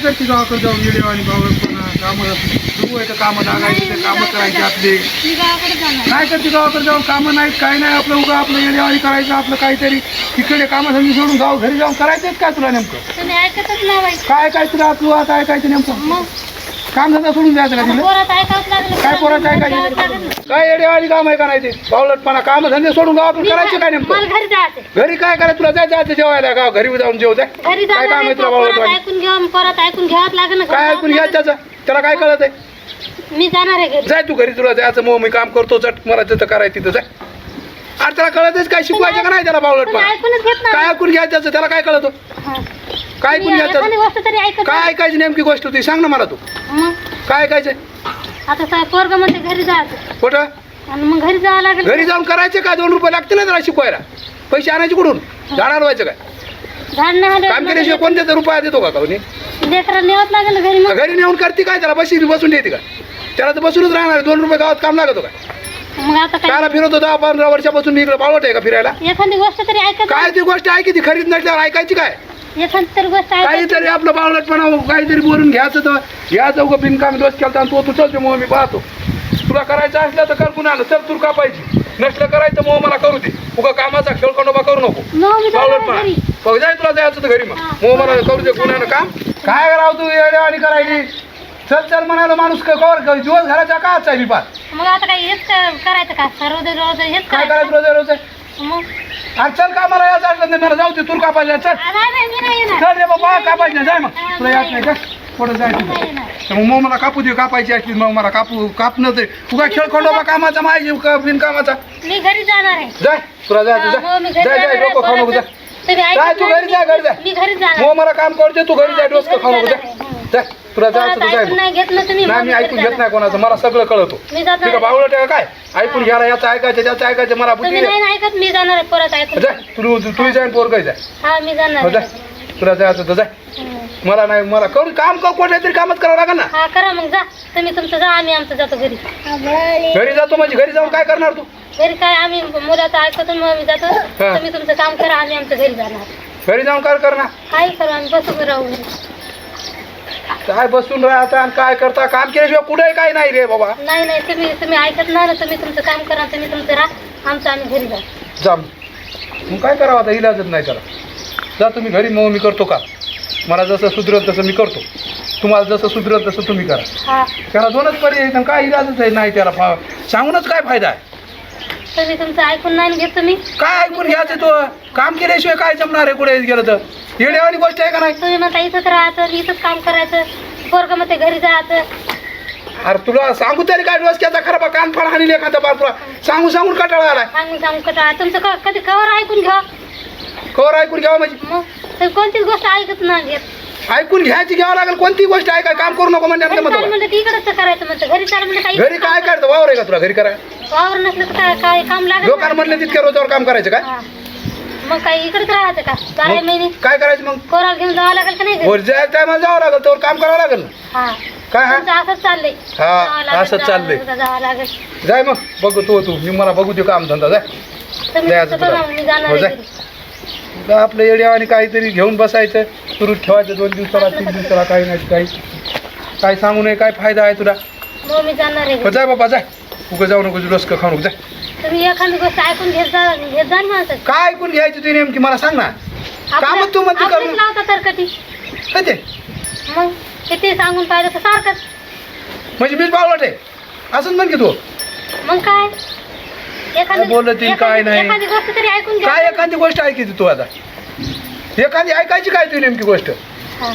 करते गावाकडे जाऊन गेले आणि कामं सुरू आहे तर कामं लागायची ते कामं करायची आपली. काय करते गावाकडे जाऊन कामं नाहीत काय नाही आपलं उगा आपलं येणेवाणी करायचं आपलं काहीतरी तिकडे कामं समजून सोडून गाव घरी जाऊन करायचंच काय तुला नेमकं? काय काय तुला तू? आता ऐकायचं नेमकं? काम धंदा सोडून द्यायचं का तिला? पोरात ऐकावंच लागलं? काय पोरात जावंच ऐकायचं लागलं. काय येडेवाणी काम आहे का नाही ते? पावलटपणा काम धंदे सोडून गावाकडे करायचे काय नेमकं? मला घरी जायचं घरी काय करायचं? तुला जायचं जायचं जेवायला गाव घरी जाऊन जेव घरी काय काम आहे तुला पोरात ऐकून घेऊन पोरात ऐकून घ्यावंच लागेल ना. काय ऐकून घ्या त्याचं? त्याला काय कळत आहे मी जाणार आहे घरी. जाय तू घरी तुला जायचं मग मी काम करतो चट. मला तिथं करायचं तिथं जाय. अरे त्याला कळतच काय? शिकवायचं का नाही त्याला ऐकूनच घेत काय ऐकून घ्या त्याचं? त्याला काय कळतो. काय ऐकून एखादी गोष्ट तरी ऐकत काय ऐकायची नेमकी गोष्ट ती सांग ना मला तू. मग? काय ऐकायचं आता पोरग म्हणते घरी जायचं कुठं? आणि मग घरी जावं लागेल. घरी जाऊन करायचं काय दोन रुपये लागते ना त्याला शिकवायला. पैसे आणायचे कुठून? झाड हलवायचं काय? झाड नाही काम केल्याशिवाय. कोणत्याचा रुपया देतो का कोणी लेकरं नेवत लागेल घरी मग? घरी नेऊन करते काय त्याला? बशी बसून देते का? त्याला तर बसूनच राहणार. दोन रुपये गावात काम लागतो काय मग आता त्याला काय फिरवतो दहा पंधरा वर्षापासून मी इकडे बावट आहे का फिरायला? एखादी गोष्ट तरी ऐकत काय ती गोष्ट ऐकी ती? खरीद नसल्यावर ऐकायची काय. एखादी गोष्ट काहीतरी आपलं बावळटपणा काहीतरी बोलून घ्यायचं तर घ्यायचं उगं बिनकामी दोष केला तो तू चलते मग मी पाहतो. तुला करायचं असलं तर कर पुन्हा चल तू कापायची नसलं करायचं मग मला करू दे. उगा कामाचा खेळ खंडोबा करू नको. बावळटपणा. बघ जाय तुला जायचं तर घरी मग. मग मला करू दे गुन्ह्यानं काम. काय राव तू येड्यावानी करायची चल चल म्हणाला माणूस क- कवर दिवस घराच्या का चालली पार मग आता काय हेच क- करायचं का? सर्व रोज हेच काय करायचं करायचं रोज रोज? मग अरे चल का मला यायचं असलं तर मला जाऊ दे तू चल. नाही नाही मी नाही येणार. चल रे बाबा कापायचं नाही, जाय मग. तुला याच नाही का? पुढे जायचं नाही येणार तर मग मग मला कापू दे कापायची असली मग मला कापू कापणं ते. तुका खेळ खंडोबा कामाचा माझी बिन कामाचा मी घरी जाणार आहे. जाय तुला जाय हा, तू मग मी जाय घरी जाय जाय जाणार आहे. डोकं खाऊ नको परत जा. तुम्ही ऐकत जाय तू नाही. घरी जा घरी जा. मी घरी जाणार मग मला काम करते तू घरी जाय हा, मी खाऊ घरी नको जा. जाणार आहे. जाय तुला जायचं परत तू जाय ऐकून मग. नाही घेतलं तुम्ही नाही मी ऐकून घेत. नाही कोणाचं. मला सगळं कळतो मी बावळट आहे का काय? ऐकून घ्यायला याचं ऐकायचं त्याचं ऐकायचं मला बुद्धी नाही. ना ऐकत मी जाणार आहे परत ऐकून. जाय तू तू जाय पोर काय जाय हा मी जाणार हो, आहे. तुला जायचं तर जाय हम्म. मला नाही मला करून काम कर कोणत्या तरी कामच करावं लागेल ना. हा करा मग जा. तुम्ही तुमचं जा आम्ही आमचं जातो घरी. घरी जातो म्हणजे घरी जाऊन काय करणार तू? घरी काय आम्ही मुलाचं ऐकतो मग आम्ही जातो. तुम्ही तुमचं काम करा आम्ही आमचं घरी जाणार. घरी जाऊन काय करणार? काय करू आम्ही बसून राहू घरी. काय बसून राहता आणि काय करता? काम केल्याशिवाय कुठे काय नाही रे बाबा. नाही नाही तुम्ही तुम्ही ऐकत नाही ना तुम्ही तुमचं काम करा तुम्ही तुमचं राहा आमचं आम्ही घरी जा जा. मग काय करावं आता? इलाजच नाही त्याला. जा तुम्ही घरी मग मी करतो का मला जसं सुधरत तसं मी करतो. तुम्हाला जसं सुधरत तसं तुम्ही करा. हा. त्याला दोनच पर्याय आहेत आणि काय इलाजच आहे नाही त्याला फा सांगूनच काय फायदा आहे? तुम्ही तुमचं ऐकून नाही घेत तुम्ही काय ऐकून घ्यायचं तो? काम केल्याशिवाय काय जमणार आहे कुठे गेलं तर? येण्यावानी गोष्ट आहे का नाही? तुम्ही म्हणता इथंच राहायचं इथंच काम करायचं. पोरग मग ते घरी जायचं अरे तुला सांगू तरी काय डोसक्याचा खराब कान फाड हानी एखादा बार तुला. सांगू सांगून कटाळा आलाय. सांगून सांगून कटा तुमचं क- कधी कवर ऐकून घ्या. कवर ऐकून घ्यावं म्हणजे? मग? तुम्ही कोणतीच गोष्ट ऐकत नाही घेत. ऐकून घ्यायची घ्यावं लागेल. कोणती गोष्ट आहे काय काम करू नको म्हणजे घरी आपल्या चाल मतं म्हणलं की इकडंच करायचं म्हणतं. घरी चाल म्हणलं काही घरी काय करतं? वावर आहे का तुला? घरी करा. वावर नसलं तर काय काय काम लागत लोकांना नाही. म्हटलं तितक्या रोजावर काम करायचं काय हा. मग काय इकडेच राहायचं का? बारा महिने. मग काय करायचं मग? कोराल घेऊन जावं लागेल का नाही घरी? वर जायच्या टायमाला जावं लागेल तर काम करावं लागेल ना. हा. काय हा? तुमचं असंच चाललंय. हा, जावं लागेल, असंच जावं चाललंय. लागेल, जावं लागेल. जाय मग बघू तू तू मी मला बघू दे काम धंदा जाय. तुम्ही जायचं तुमचं बघा, तुला. मी जाणार हो, आहे जाय. घरी. तुला आपलं येड्यावानी काहीतरी घेऊन बसायचं. सुरू ठेवायचं दोन दिवसाला तीन दिवसाला काही नाही काही. काय सांगू नये काय फायदा आहे तुला? मग जाणार आहे हो, घरी. जाय बाबा जाय. उगं जाऊ नको डोसकं खाऊ नको जाय. तुम्ही एखादी गोष्ट ऐकून घेत जा घेत जा ना माणसं. काय ऐकून घ्यायची तू नेमकी? मला सांग ना. कामं तू म्हणते आपलीच करून. लावता तर कधी. काय ते? मग किती सांगून पाहिलं तर सारखंच म्हणजे मीच बावळट आहे. असंच म्हण की तू. मग काय? एखादी काय बोलत येईल, काय नाही. एखादी गोष्ट तरी ऐकून घ्या. काय एखादी गोष्ट ऐकायची तू आता? एखादी ऐकायची काय तू नेमकी गोष्ट? हा.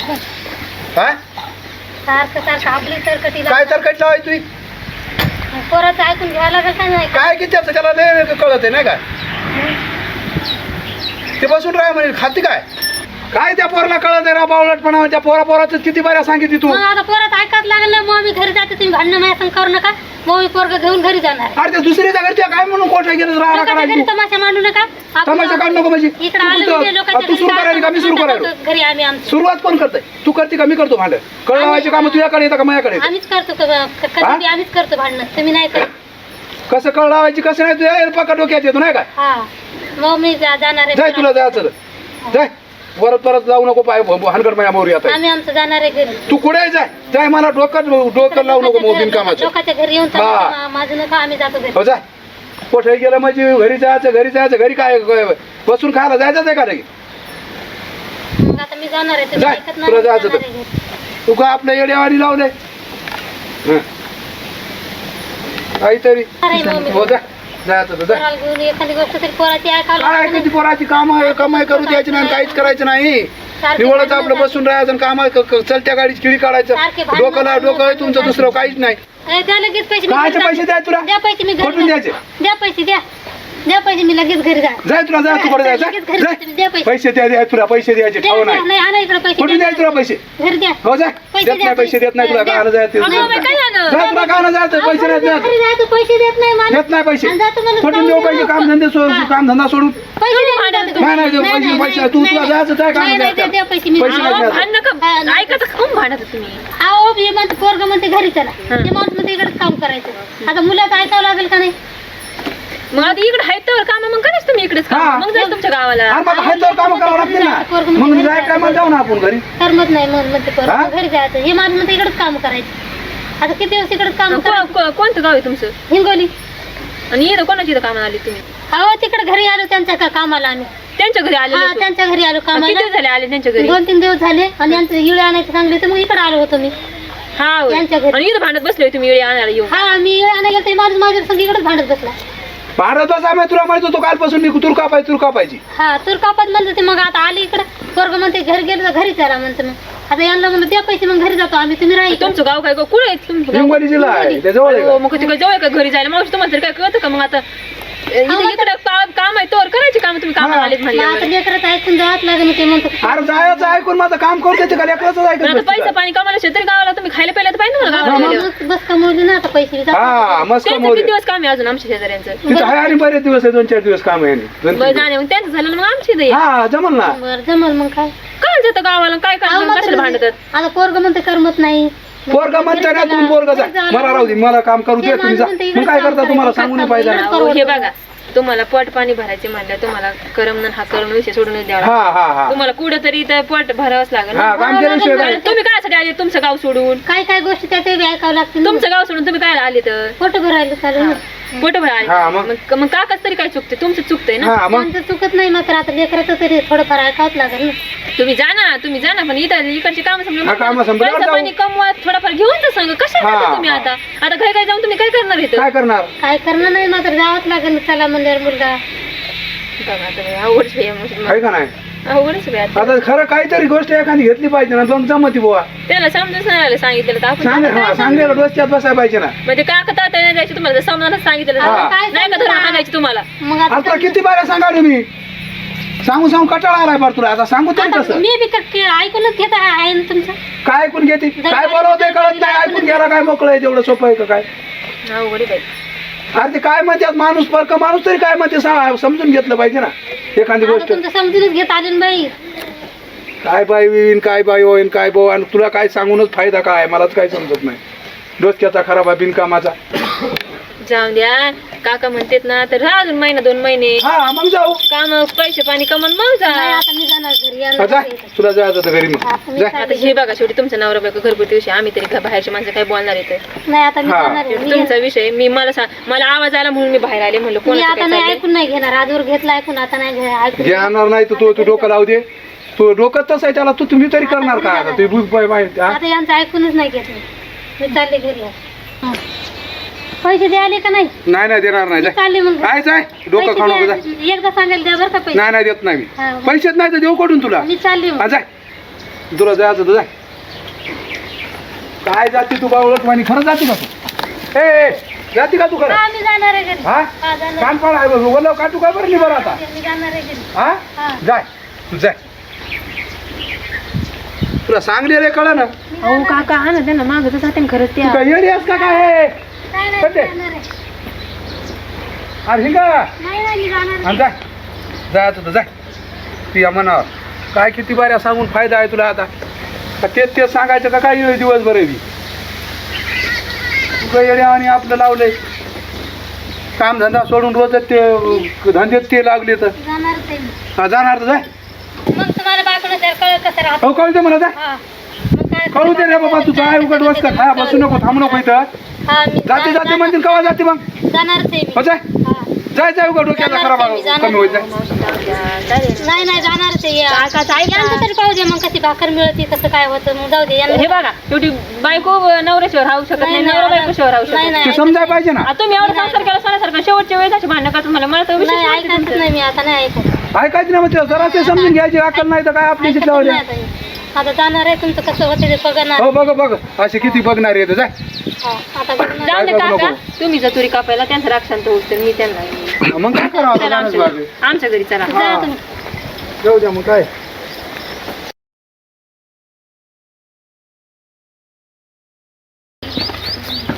हा. सारखं सारखं आपली काय तर कट लावायची तुझी? पोराचं ऐकून नाही? काय की त्याचं त्याला कळत आहे नाही काय ते बसून राह म्हणजे खाते काय? काय त्या पोराला कळत आहे राव बावलटपणा त्या पोरा पोराचं किती बऱ्या सांगितली तू? मग आता परत ऐकायला लागलं मग मी घरी जाते तुम्ही भांडणं माझ्या संग करू नका. मग मी पोरग घेऊन घरी जाणार. अरे त्या दुसऱ्याच्या घरच्या काय म्हणून कोठा गेलं राहा लोकांच्या करायची घरी तमाशा मांडू नका. तमाशा काढू नको म्हणजे. इकडे तू- आलो म्हणजे लोकांच्या तू सुरू घरी करायला का मी सुरू जातो, करायला? घरी आम्ही आमचं. सुरुवात कोण करतंय? तू करते का मी करतो भांड कळ लावायचे काम तुझ्याकडे येतं का माझ्याकडे येतं? आम्हीच करतो क- क- कधी बी आम्हीच करतो भांडणं. तुम्ही नाही करत. कसं कळ लावायची कसं नाही? तुझ्या पका डोक्यात येतो नाही काय हा. मग मी जा- जाणार जाय आहे तुला जायचं. जाय. परत परत जाऊ नको पाय हनगड माझ्या मोरी आता. आम्ही आमचं जाणार आहे घरी. तू कुठे जाय? जाय मला डोकं डोकं लावू नको मोबिन कामाचं. लोकांच्या घरी येऊन हा. तमाशा मा- माझं नका आम्ही जातो घरी. हो जाय कुठे गेलं म्हणजे घरी जायचं घरी जायचं घरी काय बसून खायला जायचं आहे का नाही मग आता मी जाणार आहे तुम्ही जाय, ऐकत तुला नाही जायचं जाणार तर. आहे घरी. तू का आपल्या येड्यावारी लावलंय? हं. काहीतरी अरे हो जा. जायचं तर जा पोराला घेऊन एखादी गोष्ट तरी पोराची काय पोराची काम कमाई करू द्यायची नाही काहीच करायचं नाही. निवडच आपलं बसून राहायचं आणि कामा क- क- चलत्या गाडीची किडी काढायचं. सारखे भांडणं डोकं डोकं आहे तुमचं दुसरं काहीच नाही. ए, द्या लगेच पैसे मी कायचे घरी पैसे जाते. द्या तुला? द्या पैसे मी घरी कुठून जाते. द्यायचे? द्या पैसे द्या. द्या पैसे मी लगेच घरी जा जाय तुला जाय तू कडे जाय लगेच घरी जाते मी. द्या जाय पैसे पैसे द्या द्या तुला पैसे द्यायचे द्या, ठाव द्या. नाही नाही आणा इकडे पैसे कुठून द्या. तुला पैसे घरी द्या हो जा पैसे देत द्या, नाही पैसे देत नाही तुला द्या. गाणं जायचं अगं, बाई, काय झालं? जा तुला गाणं जायचं अहो, पैसे घरी नाही जा, देत पैसे नाही मला देत नाही पैसे आणि कुठून देऊ दे पैसे. काम धंदे सोडून हा. काम धंदा सोडून पैसे द्या, द्या, द्या. नाही, नाही, देऊ पैसे, पैसे. तू तुला जायचं काय काम नाही, नाही, द्यायचं? द्या, द्या पैसे मी पैसे नाही अहो, द्यायचं. भांडणं का- नाही. ऐकत खूप भांडत तुम्ही अहो म्हणते पोरग म्हणते घरी चला ते माणूस म्हणते इकडेच काम करायचं आता मुलाचं ऐकावं लागेल का नाही मग आता इकडे आहेत तर काम मग करायचं तुम्ही इकडेच काम. हा. मग जायचं तुमच्या गावाला. अरे मग हाय तर काम करावं लागते ना. मग जाय काय मग जाऊ ना आपण घरी. करमत नाही मग म्हणते हा? पोरग घरी जायचं हे माणूस म्हणते इकडेच काम करायचं. आता किती दिवस इकडेच काम को- करायचं? को- कोणतं गाव आहे तुमचं? हिंगोली. आणि इथं कोणाच्या इथं कामाला आली तुम्ही? अहो तिकडे घरी आलो त्यांच्या का कामाला आम्ही. त्यांच्या घरी आले हा त्यांच्या घरी आलो किती कामाला. दिवस झाले आले त्यांच्या घरी? दोन तीन दिवस झाले. आणि यांचं इळे आणायचं सांगले तर मग इकडे आलो होतो मी. हा होय. त्यांच्या घरी. आणि इथं भांडत बसले तुम्ही वेळी आणायला येऊन. हा मी इळे आणायला गेलो ते माणूस माझ्या संग इकडेच भांडत बसला. भारत बस आम्ही तुला माहीत होतो कालपासून मी तुर कापायची तुर कापायची. हा तर कापत म्हणते ते मग आता आली इकडे. पोरग म्हणते घरी गेलं तर घरी चला म्हणते मग. आता यांना म्हणलं द्या पैसे मग घरी जातो आम्ही तुम्ही राहील तुमचं गाव काय गं? कुठं आहे? तुमचं गाव? हिंगोली. जिल्हा आहे त्याजवळ आहे हो? मग तिकडे जवळ का? घरी जायला? मावशी तुम्हाला तरी काय कळतं का मग आता? इकडे काम आहे करायचे काम तुम्ही कामाला हा. आलेत ऐकून जावंच लागेल ते म्हणतो अरे जायचं ऐकून माझं काम करू देते का लेकराचं पण ऐकत आता बसते पैसा का? पाणी कमाला शेतकरी गावाला तुम्ही खायला प्यायला तर पाहिजे ना मला गावाला गेल्यावर. बस बस कमवली ना आता पैसे बी हा जातात. मस्त त्यांचं मोरे किती दिवस काम आहे अजून आमच्या शेजाऱ्यांचं तिथं आहे आणि बरेच दिवस आहे दोन चार दिवस काम आहे आणि. दोन बरं तीन दिवस. जाणे मग त्यांचं झालं ना मग आमची. हा जमल ना बरं जमल मग काय काय जातं गावाला काय काय मग कशाला भांडतात आता पोरग म्हणते करमत नाही पोरगा म्हणता ना तुम्ही पोरगा जा मला राहू दे मला काम करू दे तुम्ही जा मग काय करता तुम्हाला सांगू नाही पाहिजे. अहो, हे बघा तुम्हाला पोट पाणी भरायचे म्हणलं तुम्हाला करमन हा करण विषय सोडून द्यावा. हा हा हा. तुम्हाला कुठं तरी इथं पोट भरावंच लागेल हा ना. काम केल्याशिवाय काय तुम्ही काय आले? तुमचं गाव सोडून. काय काय गोष्टी त्याच्या बी ऐकावं लागतील तुमचं गाव सोडून तुम्ही काय आले तर? फोटो भरायला चालू पोट भर आले हा, मग? मग मग काकाच तरी काय चुकते? तुमचं चुकतंय ना? हा मग? त्यांचं चुकत नाही मात्र आता लेकराचं तरी थोडंफार ऐकावंच लागेल ना? तुम्ही जा ना तुम्ही जा ना पण इथं इकडची काम हा, कामं संपल्यावर पैसा जाऊ. पाणी कमवा थोडाफार घेऊन तर सांग. कशा हा, तुम्ही हा. आता? आता घरी काय जाऊन तुम्ही काय करणार इथं? काय करणार? काय करणं नाही मात्र जावंच लागेल चला म्हणल्यावर मुलगा. बघा आता आहे. का नाही? अवघडच खरं काहीतरी गोष्ट एखादी घेतली पाहिजे ना दोन जमती बुवा. त्याला समजून नाही आलं सांगितलं तर आपण सांग हा सांगायला डोसक्यात बसायला पाहिजे ना. म्हणजे काका तात्या नाही जायचे तुम्हाला जर समजायला सांगितलं हा. तर काय नाही का तुला हाणायची तुम्हाला? मग आता आता किती बाऱ्या सांगाले मी? सांगू सांगू कटाळा आलाय बरं तुला. आता सांगू तरी आता कसं? मी बी क- ऐकूनच घेत आहे आहे ना तुमचं? काय ऐकून घेते? काय बोलावते कळत नाही. ऐकून घ्यायला काय मोकळं आहे तेवढं सोपं आहे का काय? अवघड आहे. बाई अरे ते काय म्हणतात माणूस परक माणूस तरी काय म्हणते सा- समजून घेतलं पाहिजे ना. एखादी गोष्ट. तुमचं समजूनच घेत आले ना बाई. काय बाई होईन काय बाई होईन काय भाऊ आणि तुला काय सांगूनच फायदा काय मलाच काय समजत नाही. डोसक्याचा खराब आहे बिनकामाचा. जाऊन द्या. काका म्हणतेत ना तर राहा अजून महिना दोन महिने. हा मग जाऊ. काम पैसे पाणी कमन मग जा. नाही आता मी जाणार घरी हा, जा. तुला जायचं होतं घरी मग. आता मी जा. आता हे बघा शेवटी तुमचा नवरा बायको घरगुती विषय. आम्ही तरी घ- बाहेरची माणसं काय बोलणार येते नाही आता मी हा. जाणार आहे. मी तुमचा विषय. मी मला सांग मला आवाज आला म्हणून मी बाहेर आले म्हणलं मी कोणाचं आता काय नाही चाललंय? ऐकून नाही घेणार. आजवर घेतलं ऐकून आता नाही घे- ऐकून घेणार. नाही तर तू तू डोकं लावू दे. तू डोकं तसं आहे त्याला तू तुम्ही तरी करणार काय आता तू बुक बाय माहिती हा? आता यांचं ऐकूनच नाही घेत मी. मी चालले घरी. हं. पैसे द्यायले का नाही? नाही नाही देणार नाही. मी जाय. चालले मग काय जाय. डोकं पैसे खाऊ नको जाय. द्या- एकदा सांगायला द्या बरं का पैसे. नाही नाही देत नाही मी. हा, मग. पैसेच नाही तर देऊ कडून तुला? मी चालली मग. हा जाय. तुला जायचं तर जाय. काय जाती तू बावळत वाणी? खरं जाती का तू? ए ए, जाती का तू खरं? हा, मी जाणार आहे घरी. हा? हा, जाणार. कान पाड आहे बघ. ओलाव काटू काय बरं नाही बरं आता? मी जाणार आहे घरी. हा? हा. जाय. तू जाय. तुला सांगले रे कळा ना? अहो काका हा ना त्यांना मागतच हाते खरंच तू त्या. काय येडी आहेस का काय? आहे. अरे हिंगा. आणि जाय तुझं जाय तुझ्या मनावर. काय किती बाऱ्या सांगून फायदा आहे तुला आता? का तेच तेच सांगायचं का काय दिवसभर आहे तू काय येड्या आणि आपलं लावलंय. काम धंदा सोडून रोज ते अं, धंद्यात ते लागले तर. हा, जाणार तर जाय मग तुम्हाला बायकोला जर कळत कसं राहत हो मग काय कळू दे रे बाबा तू काय उघड बस का हा बसू नको थांबू नको इथं. हा मी जाते जाते म्हणतील कवा जाते मग? जाणारच आहे हो मी जाय. हा. जाय जाय उघड डोक्याला खराब कमी होईल जाय. नाही नाही आहे. या- यांचं तरी पाहू दे मग कशी भाकर मिळते कसं काय होतं मग जाऊ दे यांना हे बघा शेवटी बायको नवऱ्याशिवाय राहू शकत नाही नवरा बायकोशिवाय राहू शकत नाही नाही ते नाही. समजाय पाहिजे ना. आता तुम्ही एवढं संसार केला सोन्यासारखं शेवटच्या वेळेस अशी भांडणं का तुम्हाला? मला तर नाही माहिती ऐकायचं. नाही मी आता नाही ऐकत. ऐकायचं ना मग ते जरा ते समजून घ्यायची अक्कल नाही तर काय आपली ऐकतच शिकल्यावर नाही आता. आता जाणार आहे तुमचं कसं होतं ते बघणार हो बघ बघ असे किती बघणार येतं जाय हा, आता बघणार. जाऊ दे काय करू काका नको. तुम्ही जर तुरी कापायला त्यांचं राक्षांत होत तर मी त्यांना मग काय करावं आता चला जाणंच आमच्या. घरी. आमच्या घरी चला जा हा. तुम्ही. जाऊ द्या मग काय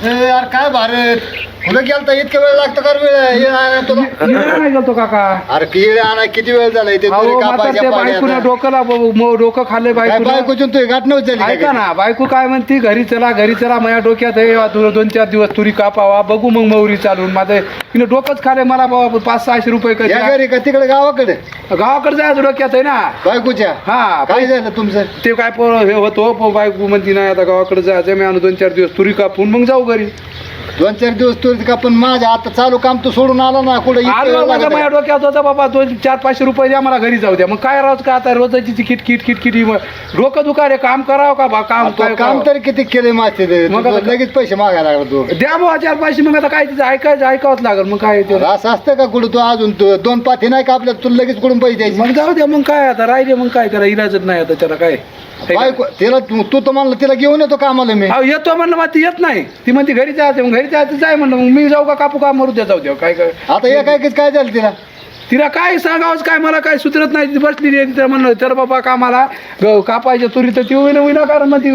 ए, यार काय भारत कुठं गेलता? इतका वेळ लागतो कर वेळ? हे तुला. नाही गेलतो काका? अरे किडे आणा किती वेळ झाला इथे? अहो तुरी म्हातार कापायच्या ते बायकोला पाण्यात. डोकंला ब- म- डोकं खाल्लंय काय बायको बायकोची तुझी गाठ नव्हती झाली ऐका ना बायको काय म्हणती? घरी चला घरी चला माझ्या डोक्यात वा तुला दोन चार दिवस तुरी कापावा बघू मग मौरी चालून. माझं तिने डोकंच खाले मला बाबा पाच सहाशे रुपये या घरी का तिकडे गावाकडे? गावाकडे जायचं डोक्यात आहे ना. बायकोच्या? हा काय झालं तुमचं? ते काय पोर हे होतो प- बायको म्हणती नाही आता गावाकडे जायचं मी आणू दोन चार दिवस तुरी कापून मग जाऊ घरी. दोन चार दिवस तुरी का पण माझ्या आता चालू काम तू सोडून आला ना कुठे माझ्या माझ्या डोक्यात होता बाबा दोन चार पाचशे रुपये द्या मला घरी जाऊ द्या. मग काय राहत का आता रोजाची ती किट किट किट किटी डोकं दुखा रे काम करावं का बा काम काय काम? तरी किती केले माझे ते? मग तू लगेच पैसे मागायला लागला तू. द्या बुवा चार पाचशे मग आता काय तिचं ऐकायचं ऐकावंच लागेल मग काय ते? असं असतं का कुठं तू अजून तू? दोन पाठी नाही का आपल्या तुला लगेच कुठून पैसे द्यायचे? मग जाऊ द्या मग काय आता राहिले मग काय त्याला इलाजच नाही आता त्याला काय. तिला तू तू तर म्हणलं तिला घेऊन येतो कामाला मी. येतो म्हणलं मग ती येत नाही. ती म्हणते घरी जायचं मग घरी जायचं जाय म्हणलं मग मी जाऊ का कापू का? मरू द्या जाऊ द्या काय काय आता एका एकीच काय झालं तिला? तिला काय सांगावंच काय मला काय सुधरत नाही. ती बसली तिला म्हणलं तर बाबा कामाला ग- कापायच्या तुरी तर ती होईना होईना कारण मग ती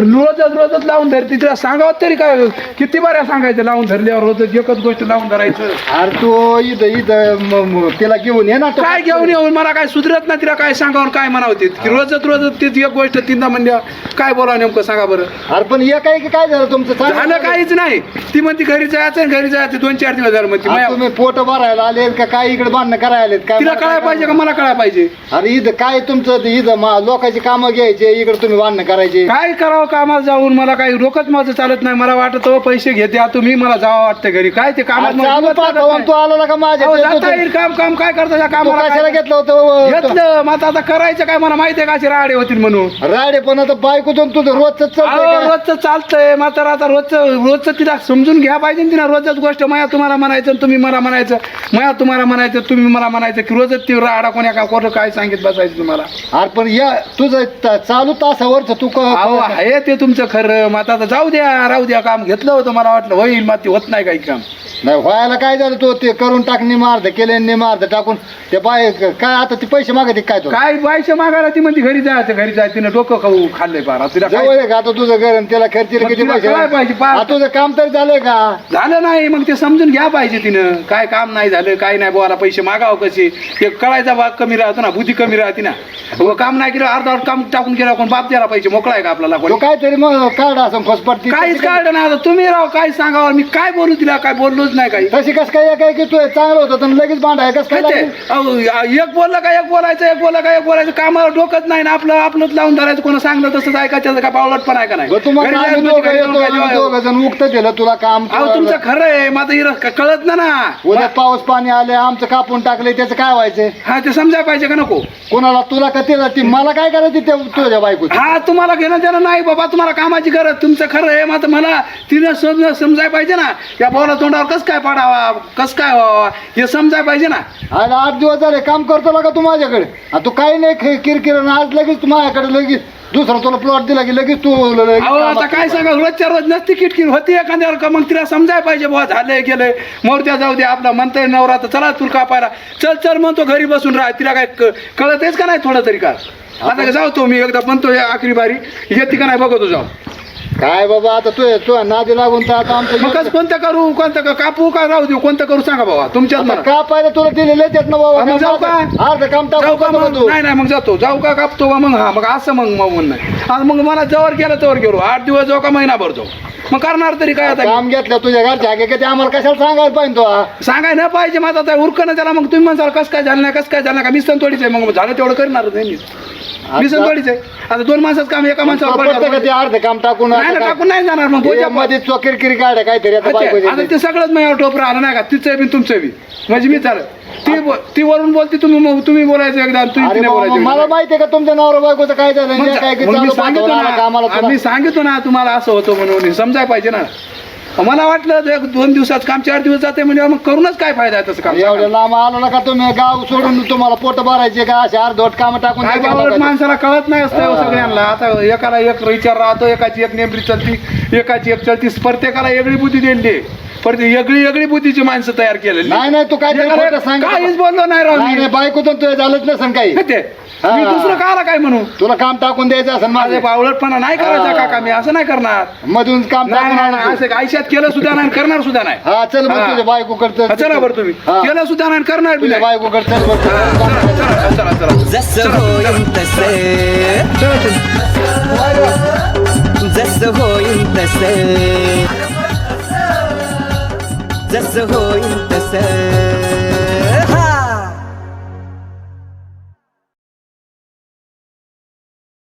रोजच रोजच लावून धरते. तिला सांगावं तरी काय किती बऱ्या सांगायचं लावून धरल्यावर रोजच एकच गोष्ट लावून धरायचं? अरे तू इथं इथं तिला घेऊन ये ना. काय घेऊन येऊन? मला काय सुधरत नाही तिला काय सांगावं काय म्हणावं ते? की रोजच रोजच ती एक गोष्ट तीनदा म्हणजे काय बोला नेमकं सांगा बरं. अरे पण एका एकी काय झालं तुमचं? झालं काहीच नाही. ती म्हणती घरी जायचं घरी जायचं दोन चार दिवस झालं म्हणते तुम्ही पोट भरायला आले का? काय इकडे बांधणं करायला आलेत काय तिला मला कळायला पाहिजे का? मला कळायला पाहिजे. अरे इथं काय तुमचं ते इथं मा- लोकांची कामं घ्यायचे इकडे तुम्ही बांधणं करायचे. काय करावं कामाला जाऊन? मला काही डोकंच माझं चालत नाही. मला वाटत हो, पैसे घेते आता तुम्ही मला जावं वाटतं घरी. काय ते कामात अरे चालू नाही. तू आला का माझ्या अहो, ते जाता तू- येईल. काम काम काय करता त्या तू कामाला कशाला काय- घेतलं होतं घेतलं. मग आता आता करायचं काय? मला माहिती आहे का असे राडे होतील म्हणून? राडे पण आता बायको तुझं रोजच अहो चालतंय का? रोजचं चालतंय. म्हातारा आता रोजचं रोजचं तिला समजून घ्या पाहिजे ना तिला. रोजच गोष्ट माया तुम्हाला म्हणायचं आणि तुम्ही मला म्हणायचं. माया तुम्हाला म्हणायचं तुम्ही मला म्हणायचं की रोजच ती राडा कोण्या का कोण काय सांगित बसायचं तुम्हाला? अरे पण या तुझं त- चालू तासावरच तू क- अहो आहे ते तुमचं खरं मग आता जाऊ द्या राहू द्या काम घेतलं होतं मला वाटलं होईल मग ते होत नाही काही काम. नाही व्हायला काय झालं तू? ते करून टाक निमार्ध केले निमार्ध टाकून ते बाय काय आता ते पैसे मागते काय तू? काय बायच्या मागायला ती म्हणते घरी जायचं घरी जायचं तिने डोकं खाऊ खाल्लंय पारा तिला काय- जवळ आहे का आता तुझं घर आणि त्याला खर्चीला मग किती तिला पैसे कळायला पाहिजे, पा- आ, तुझं काम तरी झालंय का? झालं नाही मग ते समजून घ्या पाहिजे तिनं. काय काम नाही झालं काय नाही बोला पैसे मागावं कसे? ते कळायचा भाग कमी राहतो ना बुद्धी कमी राहते ना. व काम नाही केलं अर्धा काम टाकून गेला कोण? बाप द्यायला पाहिजे मोकळा आहे का आपल्याला कोणी? तो काहीतरी मग काढ असं फसपट्टी काहीच काढलं नाही आता तुम्ही राव काय सांगावं मी काय बोलू तिला काय बोललोच नाही काही. तशी कस काय काय की तू चांगलं होतं तर लगेच भांडाय कस काय ते? लागलं? अहो, एक बोललं का एक बोलायचं एक बोललं का एक बोलायचं कामावर डोकंच नाही ना आपलं आपलंच लावून धरायचं कोणा सांगलं तसंच ऐकायचं का पावलट पण ऐका नाही? बरं, तुम्हाला घरी आम्ही जायचं दोघं म्हणजे येतो, घरी आम्ही जाऊन दोघं जण उक्त दिलं तुला काम अहो तुमचं खरं आहे माझं हिरं क- कळत ना ना. उद्या पाऊस पाणी आले आमचं कापून टाकले त्याचं काय व्हायचं? हा ते समजायला पाहिजे का नको? कोणाला तुला का तिला ती मला काय करायची त्या तुझ्या बायको हा तुम्हाला घेणं देणं नाही बाबा तुम्हाला कामाची गरज तुमचं खरं आहे मात्र मला तिनं समज समजायला पाहिजे ना. या भावाला तोंडावर कसं काय पाडावा? कस काय व्हावा? हे समजायला पाहिजे ना. आज आठ दिवस झाले काम करतो का तू माझ्याकडे? आणि तू काही नाही खे- किरकिर आणि आज लगेच तू माझ्याकडे लगेच दुसरा तुला प्लॉट दिला की लगेच तू लगेच अहो आता कामात- काय सांगा रोजच्या रोज नसती किटकिट होती एखाद्यावर का मग तिला समजायला पाहिजे बुवा झालंय गेलंय. मोरत्या जाऊ दे आपला म्हणतंय नवरा तर चला तुला कापायला. चल चल म्हणतो घरी बसून राह. तिला काय क- कळतेच का नाही थोडं तरी का? आता जाऊ तो मी एकदा म्हणतो या आखरी बारी. येते का नाही बघतो जाऊ. काय बाबा आता तू तू नादी लागून तर आता मग आमचं कोणतं करू? कोणतं का कापू का राहू देऊ? कोणतं करू सांगा बाबा तुमच्याच आता. का पाहिजे तुला दिलेले आहेत ना बाबा मग जाऊ का? अर्ध काम जाऊ का का मग? तू? नाही नाही मग जातो. जाऊ का कापतो का मग? हा मग असं मग मग म्हणणं आणि मग मला जवळ गेलं तवर गेलो आठ दिवस जाऊ का महिनाभर जाऊ? मग करणार तरी काय आता? काम घेतलं तुझ्या घरच्या आगे ते आम्हाला कशाला सांगायला पाहिजे तो? हा? सांगाय ना पाहिजे माझा आता उरकणं त्याला. मग तुम्ही म्हणसाल कसं काय झालं नाही? कसं काय झालं नाही? का? मी संतोडीच आहे. मग झालं तेवढं करणार नाही मी. मी आहे. आता दोन माणसाचं काम एका माणसावर का ते अर्ध काम टाकून नाही ना टाकून नाही जाणार मग. बोजा मध्ये तो किरकिरी काढ काहीतरी आता. ते. सगळंच माझ्यावर टोपरा आलं नाही का? तिचं बी तुमचं बी. म्हणजे मी झालं. ती बो- ती वरून बोलते तुम्ही मग तुम्ही बोलायचं एकदा आणि तुम्ही अरे तिने बाबा, बोलायचं मला एकदा. माहिती आहे का तुमच्या नवरा बायकोचं काय झालं मग जे काय मग मी सांगितलं कामाला ना. तुला. मी सांगितलं ना तुम्हाला असं होतं म्हणून. समजायला पाहिजे ना. मला वाटलं एक दोन दिवसात काम चार दिवस जाते म्हणजे मग करूनच काय फायदा आहे तसं काम एवढ्या लांब आलो ना का तुम्ही गाव सोडून तुम्हाला पोट भरायचे का? असे अर्धवट काम टाकून काय द्यायचे बावळट लोकांचे. माणसाला कळत नाही असतं हो. सगळ्यांना. आता एकाला एक विचार राहतो एकाची एक नेमरी चलती एकाची एक चलती. प्रत्येकाला वेगळी बुद्धी दिली आहे. परत वेगळी वेगळी बुद्धीची माणसं तयार केलेली नाही नाही तू काय सांग काहीच बोललो नाही राव नाही मी. नाही बायको तर तुझ्या झालंच नसेल काही हे ते. मी. दुसरं काला काय म्हणू तुला काम टाकून द्यायचं असेल माझे माझे बावळटपणा नाही करायचा हा. काका मी असं नाही करणार मधून काम नाही टाकून नाही, नाही आणायचं. असं आयुष्यात केलं सुद्धा नाही करणार सुद्धा नाही हा चल. मग तुझ्या बायको हा, करत चला बरं तुम्ही केलं सुद्धा नाही करणार बी तुझ्या नाही बायको करत चल बरं. हा, चला चला चला चला जसं होईन तसे चला तुम्ही. जसं होईन तसे जसं होईल तसं.